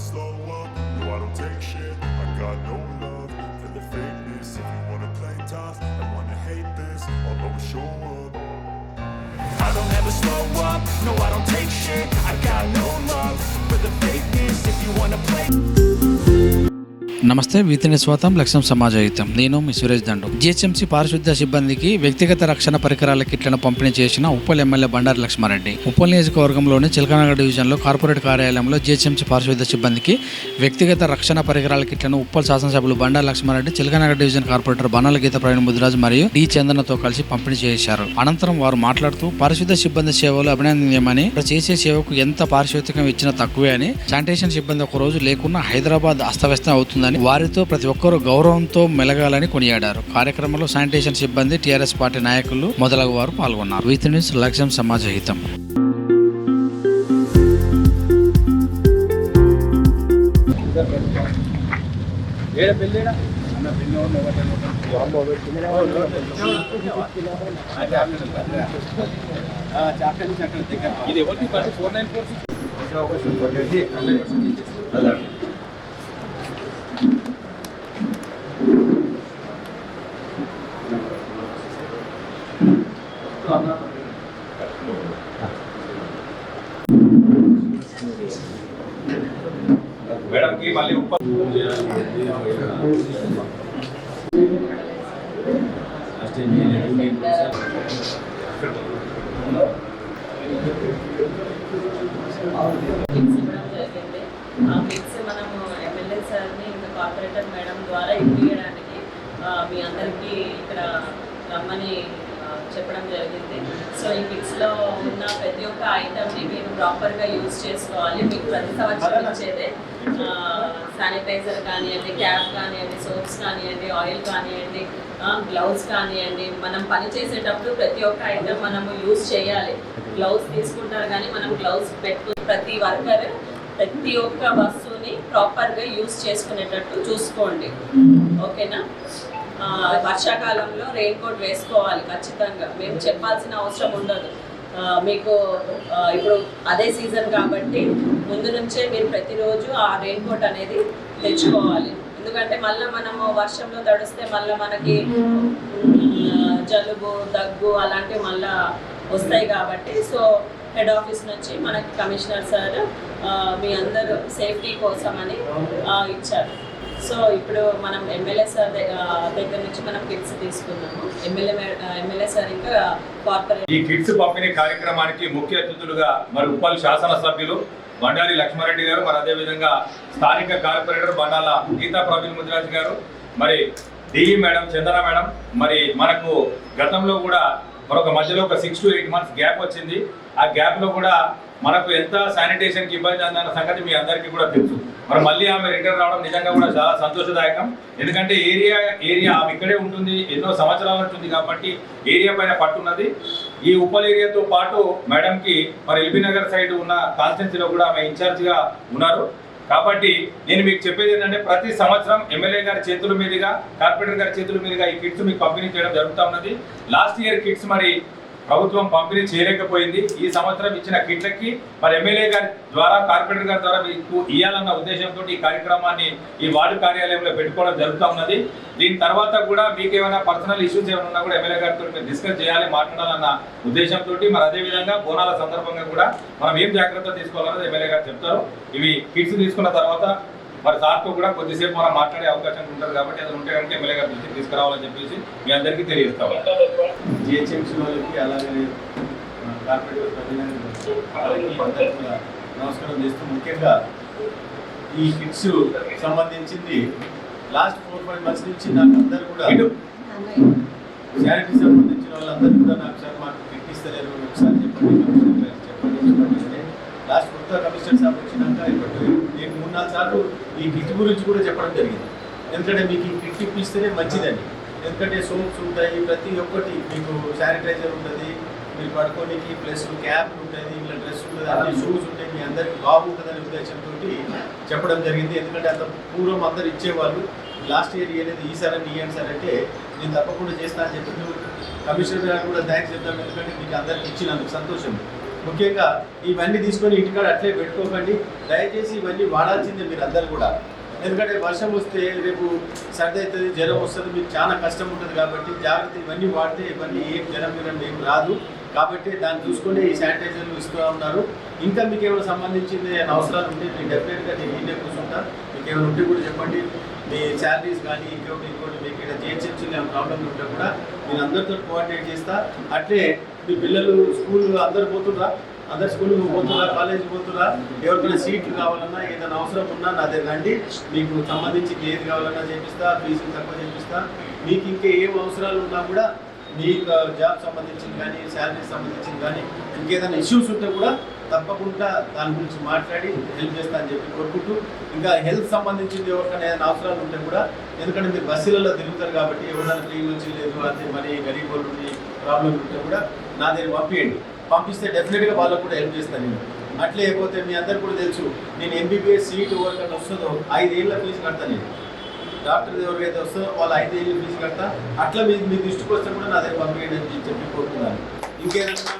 slow up, నమస్తే వీతిని స్వాతం లక్ష్యం సమాజాయుతం. నేను మీ సురేష్ దండు. జిహెచ్ఎంసీ పారిశుద్ధ్య సిబ్బందికి వ్యక్తిగత రక్షణ పరికరాల కిట్లను పంపిణీ చేసిన ఉప్పల్ ఎమ్మెల్యే బండారు లక్ష్మారెడ్డి. ఉప్పల్ నియోజకవర్గంలోని చిలకనగర్ డివిజన్లో కార్పొరేట్ కార్యాలయంలో జిహెచ్ఎంసీ పారిశుద్ధ్య సిబ్బందికి వ్యక్తిగత రక్షణ పరికరాల కిట్లను ఉప్పల్ శాసనసభ్యులు బండారు లక్ష్మారెడ్డి చిలకనగర్ డివిజన్ కార్పొరేటర్ బనాల గీత ప్రవీణ్ ముదిరాజు మరియు డి. చందనతో కలిసి పంపిణీ చేశారు. అనంతరం వారు మాట్లాడుతూ పారిశుద్ధ్య సిబ్బంది సేవలు అభినందనీయమని చేసే సేవకు ఎంత పారిశుద్ధ్యం ఇచ్చినా తక్కువే అని శానిటేషన్ సిబ్బంది ఒక రోజు లేకున్నా హైదరాబాద్ అస్తవ్యస్తం అవుతుందని వారితో ప్రతి ఒక్కరూ గౌరవంతో మెలగాలని కొనియాడారు. కార్యక్రమంలో శానిటేషన్ సిబ్బంది టీఆర్ఎస్ పార్టీ నాయకులు మొదలగు వారు పాల్గొన్నారు. వీతి న్యూస్ లక్ష్యం సమాజ హితం. ఇది ఎవరికి ఫోర్ నైన్ ఫోర్ సిక్స్ మేడంకి మళ్ళీ ఉప్ప కిట్స్ ఇవ్వడం జరిగింది ఆ ఫిక్స్ మనము ఎమ్మెల్యే సార్ని ఇంకా కార్పొరేటర్ మేడం ద్వారా ఇప్పించడానికి ఆ, మీ అందరికీ ఇక్కడ రమ్మని చెప్పడం జరిగింది సో ఈ ఫిక్స్లో ఉన్న ప్రతి ఒక్క ఐటమ్ని మీరు ప్రాపర్గా యూజ్ చేసుకోవాలి. మీకు ప్రతి సంవత్సరం ఇచ్చేదే. శానిటైజర్ కానివ్వండి క్యాప్ కానివ్వండి సోప్స్ కానివ్వండి ఆయిల్ కానివ్వండి గ్లౌస్ కానివ్వండి. మనం పని చేసేటప్పుడు ప్రతి ఒక్క ఐటమ్ మనము యూజ్ చేయాలి. గ్లౌస్ తీసుకుంటారు కానీ మనం గ్లౌస్ పెట్టు ప్రతి వర్కర్ ప్రతి ఒక్క వస్తువుని ప్రాపర్గా యూజ్ చేసుకునేటట్టు చూసుకోండి. ఓకేనా? వర్షాకాలంలో రెయిన్ కోట్ వేసుకోవాలి ఖచ్చితంగా. మేము చెప్పాల్సిన అవసరం ఉండదు. మీకు ఇప్పుడు అదే సీజన్ కాబట్టి ముందు నుంచే మీరు ప్రతిరోజు ఆ రెయిన్ కోట్ అనేది తెచ్చుకోవాలి. ఎందుకంటే మళ్ళీ మనము వర్షంలో తడిస్తే మళ్ళీ మనకి జలుబు దగ్గు అలాంటివి మళ్ళీ వస్తాయి కాబట్టి సో హెడ్ ఆఫీస్ నుంచి మనకి కమిషనర్ సార్ మీ అందరూ సేఫ్టీ కోసం అని ఇచ్చారు. సో ఇప్పుడు మనం ఎమ్మెల్యే సార్ దగ్గర నుంచి మనం కిట్స్ తీసుకున్నాము. ఎమ్మెల్యే ఎమ్మెల్యే సార్ ఇంకా కార్పొరేట్ ఈ కిట్స్ పంపిణీ కార్యక్రమానికి ముఖ్య అతిథులుగా మరి ఉప్పల్ శాసనసభ్యులు బండారి లక్ష్మారెడ్డి గారు మరి అదేవిధంగా స్థానిక కార్పొరేటర్ బండాల గీతా ప్రవీణ్ ముదిరాజ్ గారు మరి డిఈ మేడం చందన మేడం మరి మనకు గతంలో కూడా మరొక మధ్యలో ఒక six to eight months gap వచ్చింది. ఆ గ్యాప్లో కూడా మనకు ఎంత శానిటేషన్కి ఇబ్బంది అందన్న సంగతి మీ అందరికీ కూడా తెలుసు. మరి మళ్ళీ ఆమె రిటర్న్ రావడం నిజంగా కూడా చాలా సంతోషదాయకం. ఎందుకంటే ఏరియా ఏరియా ఆమె ఇక్కడే ఉంటుంది ఎన్నో సంవత్సరాల ఉంటుంది కాబట్టి ఏరియా పైన పట్టున్నది ఈ ఉప్పల్ ఏరియాతో పాటు మేడంకి మరి ఎల్బీనగర్ సైడ్ ఉన్న కాన్స్టిట్యున్సీలో కూడా ఆమె ఇన్ఛార్జ్గా ఉన్నారు. కాబట్టి నేను మీకు చెప్పేది ఏంటంటే ప్రతి సంవత్సరం ఎమ్మెల్యే గారి చేతుల మీదుగా కార్పొరేటర్ గారి చేతుల మీదుగా ఈ కిట్స్ మీకు పంపిణీ చేయడం జరుగుతూ ఉన్నది. లాస్ట్ ఇయర్ కిట్స్ మరి ప్రభుత్వం పంపిణీ చేయలేకపోయింది. ఈ సంవత్సరం ఇచ్చిన కిట్లకి మరి ఎమ్మెల్యే గారి ద్వారా కార్పొరేటర్ గారి ద్వారా మీకు ఇవ్వాలన్న ఉద్దేశంతో ఈ కార్యక్రమాన్ని ఈ వార్డు కార్యాలయంలో పెట్టుకోవడం జరుగుతూ ఉన్నది. దీని తర్వాత కూడా మీకు ఏమైనా పర్సనల్ ఇష్యూస్ ఏమైనా ఉన్నా కూడా ఎమ్మెల్యే గారితో మీరు డిస్కస్ చేయాలి మాట్లాడాలన్న ఉద్దేశంతో మరి అదేవిధంగా బోనాల సందర్భంగా కూడా మనం ఏం జాగ్రత్త తీసుకోవాలన్నది ఎమ్మెల్యే గారు చెప్తారు. ఇవి కిట్స్ తీసుకున్న తర్వాత మరి సార్తో కూడా కొద్దిసేపు మనం మాట్లాడే అవకాశం ఉంటుంది కాబట్టి అది ఉంటే కనుక ఎమ్మెల్యే గారి దృష్టికి తీసుకురావాలని చెప్పేసి మీ అందరికీ తెలియజేస్తాం జిహెచ్ఎంసీ వాళ్ళకి అలాగే కార్పొరేట్ కూడా నమస్కారం చేస్తూ ముఖ్యంగా ఈ కిట్స్ సంబంధించింది లాస్ట్ ఫోర్ ఫైవ్ మంత్స్ నుంచి నాకు అందరు కూడా. శానిటరీ సంబంధించిన వాళ్ళందరూ కూడా నాకు సార్ మాకు కిట్ ఇస్తలేరు ఒకసారి చెప్పండి చెప్పండి లాస్ట్ కొత్త కమిషనర్ సార్ వచ్చినాక ఇప్పుడు నేను మూడు నాలుగు సార్లు ఈ కిట్ గురించి కూడా చెప్పడం జరిగింది. ఎందుకంటే మీకు ఈ కిట్ ఇప్పిస్తేనే మంచిదని. ఎందుకంటే సోప్స్ ఉంటాయి ప్రతి ఒక్కటి మీకు శానిటైజర్ ఉంటుంది మీరు పడుకోనికి ప్లస్ క్యాప్ ఉంటుంది ఇట్లా డ్రెస్ ఉంటుంది అన్ని షూస్ ఉంటాయి మీ అందరికి బాగుంటుందనే ఉద్దేశంతో చెప్పడం జరిగింది. ఎందుకంటే అంత పూర్వం అందరు ఇచ్చేవాళ్ళు లాస్ట్ ఇయర్ ఇవ్వలేదు ఈసారి అని ఇవ్వండి సార్ అంటే నేను తప్పకుండా చేస్తా అని చెప్పి కమిషనర్ గారు కూడా థ్యాంక్స్ చెప్తాను. ఎందుకంటే మీకు అందరికి ఇచ్చినందుకు సంతోషం. ముఖ్యంగా ఇవన్నీ తీసుకొని ఇంటికాడ అట్లే పెట్టుకోకండి. దయచేసి ఇవన్నీ వాడాల్సిందే మీరు అందరు కూడా. ఎందుకంటే వర్షం వస్తే రేపు సర్ది అవుతుంది జ్వరం వస్తుంది మీకు చాలా కష్టం ఉంటుంది కాబట్టి జాగ్రత్త ఇవన్నీ వాడితే ఇవన్నీ ఏం జ్వరం జ్వరం ఏం రాదు. కాబట్టి దాన్ని చూసుకుంటే ఈ శానిటైజర్లు ఇస్తూ ఉన్నారు. ఇంకా మీకు ఏమైనా సంబంధించింది అవసరాలు ఉంటే మీరు డెఫినెట్గా నేను ఇండియా కూర్చుంటా. మీకు ఏమైనా ఉంటే కూడా చెప్పండి. మీ శాలరీస్ కానీ ఇంకోటి ఇంకోటి మీకు ఇక్కడ జిహెచ్ఎంసీలో ఏమైనా ప్రాబ్లమ్ ఉంటే కూడా నేను అందరితో కోఆర్డినేట్ చేస్తా. అట్లే మీ పిల్లలు స్కూల్ అందరు పోతుండ్రా? అందరు స్కూల్ పోతురా కాలేజ్ పోతున్నా ఎవరికైనా సీట్లు కావాలన్నా ఏదైనా అవసరం ఉన్నా నా దగ్గర రండి. మీకు సంబంధించి ఏది కావాలన్నా చేపిస్తా ఫీజులు తక్కువ చేపిస్తా. మీకు ఇంకా ఏం అవసరాలు ఉన్నా కూడా మీకు జాబ్ సంబంధించింది కానీ శాలరీ సంబంధించింది కానీ ఇంకేదైనా ఇష్యూస్ ఉంటే కూడా తప్పకుండా దాని గురించి మాట్లాడి హెల్ప్ చేస్తా అని చెప్పి కోరుకుంటూ ఇంకా హెల్త్ సంబంధించింది ఎవరికైనా ఏదైనా అవసరాలు ఉంటే కూడా ఎందుకంటే మీరు బస్సులలో తిరుగుతారు కాబట్టి ఎవరైనా క్లీన్ వచ్చి లేదు అంటే మరి గరీబ్ వాళ్ళు ప్రాబ్లం ఉంటే కూడా నా దగ్గర పంపించండి పంపిస్తే డెఫినెట్గా వాళ్ళకు కూడా హెల్ప్ చేస్తాను నేను. అట్లే అయిపోతే మీ అందరు కూడా తెలుసు నేను ఎంబీబీఎస్ సీట్ ఎవరికైనా వస్తుందో ఐదేళ్ళ ఫీజు కడతాను నేను. డాక్టర్ ఎవరికైతే వస్తుందో వాళ్ళు ఐదేళ్ళు ఫీజు కడతా. అట్లా మీ మీ దృష్టికి వస్తే కూడా నా దగ్గర పంపించండి అని చెప్పి కోరుతున్నాను. ఇంకేదన్నా